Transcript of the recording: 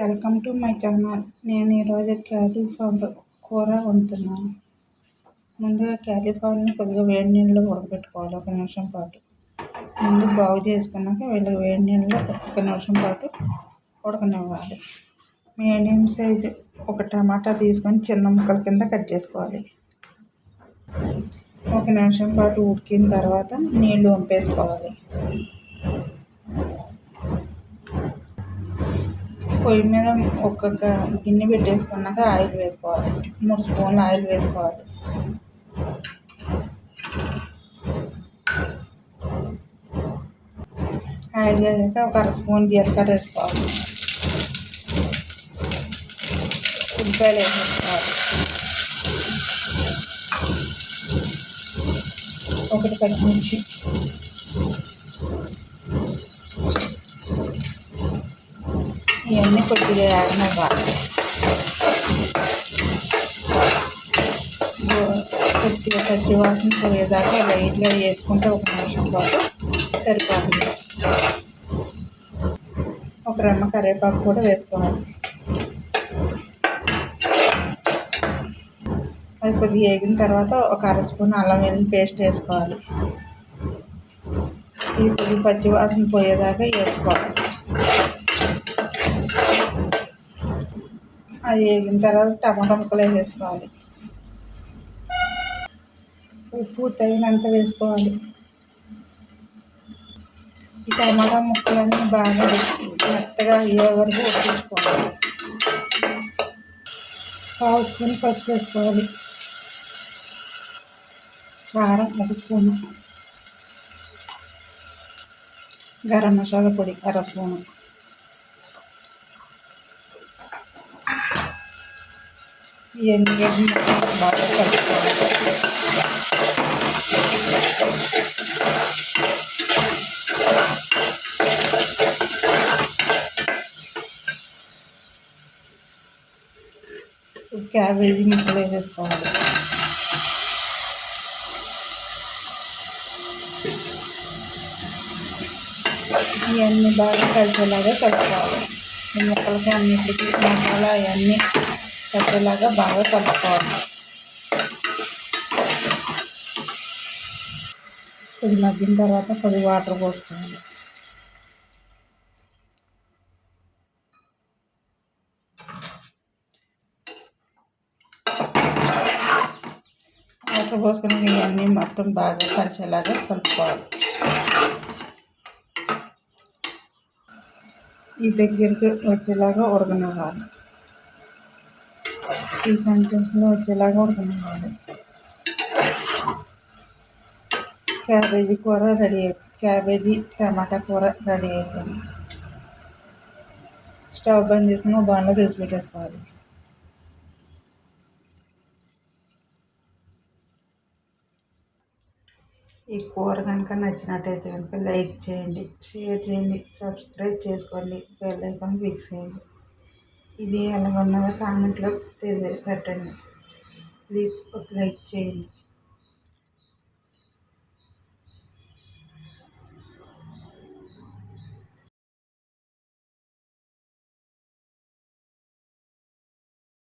Welcome to my channel. నేను ఈరోజు cauliflower కూర వండుతున్నాను. ముందుగా క్యాలీఫ్లవర్ని కొద్దిగా వేడి నీళ్ళలో ఉడకబెట్టుకోవాలి ఒక నిమిషం పాటు. ముందు బాగు చేసుకున్నాక వీళ్ళకి వేడి నీళ్ళలో ఒక నిమిషం పాటు ఉడకనివ్వాలి. మీడియం సైజు ఒక టమాటా తీసుకొని చిన్న ముక్కల కింద కట్ చేసుకోవాలి. ఒక నిమిషం పాటు ఉడికిన తర్వాత నీళ్ళు వంపేసుకోవాలి. పొయ్యి మీద ఒక్కొక్క గిన్నె పెట్టేసుకున్నాక ఆయిల్ వేసుకోవాలి. మూడు స్పూన్లు ఆయిల్ వేసుకోవాలి. ఆయిల్ వేసాక ఒక అర స్పూన్ జీలకర్ర వేసుకోవాలి. ఉల్లిపాయలు వేసేసుకోవాలి. ఒకటి పచ్చిమిర్చి. ఇవన్నీ కొద్దిగా వేగనివ్వాలి కొద్దిగా పచ్చి వాసన పోయేదాకా లైట్గా వేసుకుంటే ఒక నిమిషం పాటు సరిపోతుంది. ఒక రెమ్మ కరివేపాకు కూడా వేసుకోవాలి. అది కొద్దిగా వేగిన తర్వాత ఒక అర స్పూన్ అల్లం వెల్లుల్లి పేస్ట్ వేసుకోవాలి. ఇది కొద్దిగా పచ్చి వాసన పోయేదాకా వేసుకోవాలి. అది వేగిన తర్వాత టమాటా ముక్కలు వేసేసుకోవాలి. ఉప్పు తగినంత వేసుకోవాలి. ఈ టమాటా ముక్కలన్నీ బాగా మెత్తగా అయ్యే వరకు ఉప్పించుకోవాలి పావు స్పూన్ పసుపు వేసుకోవాలి. కారం ఒక స్పూను. గరం మసాలా పొడి అర స్పూను. ఇవన్నీ బాగా కలుపుకోవాలి క్యాబేజీ ముక్కలు వేసేసుకోవాలి. ఇవన్నీ బాగా కలిసేలాగా కలుపుకోవాలి. ముక్కలకి అన్నిటికీ మసాలా అవన్నీ పట్టేలాగా బాగా కలుపుకోవాలి కొద్ది మగ్గిన తర్వాత కొద్ది వాటర్ పోసుకోవాలి వాటర్ పోసుకుని ఇవన్నీ మొత్తం బాగా కలిసేలాగా కలుపుకోవాలి ఈ దగ్గరికి వచ్చేలాగా ఉడకనివ్వాలి ఈ కంటెన్స్లో వచ్చేలాగా ఉడకనివ్వాలి క్యాబేజీ కూర రెడీ క్యాబేజీ టమాటా కూర రెడీ అయిపోయింది. స్టవ్ బంద్ చేసుకుని బాగా తీసి పెట్టేసుకోవాలి. ఈ కూర కనుక నచ్చినట్టయితే కనుక లైక్ చేయండి షేర్ చేయండి సబ్స్క్రైబ్ చేసుకోండి బెల్ ఐకాన్ ఫిక్స్ చేయండి. ఇది ఎలాగున్నదో కామెంట్లో తెలియ పెట్టండి. ప్లీజ్ ఒక లైక్ చేయండి.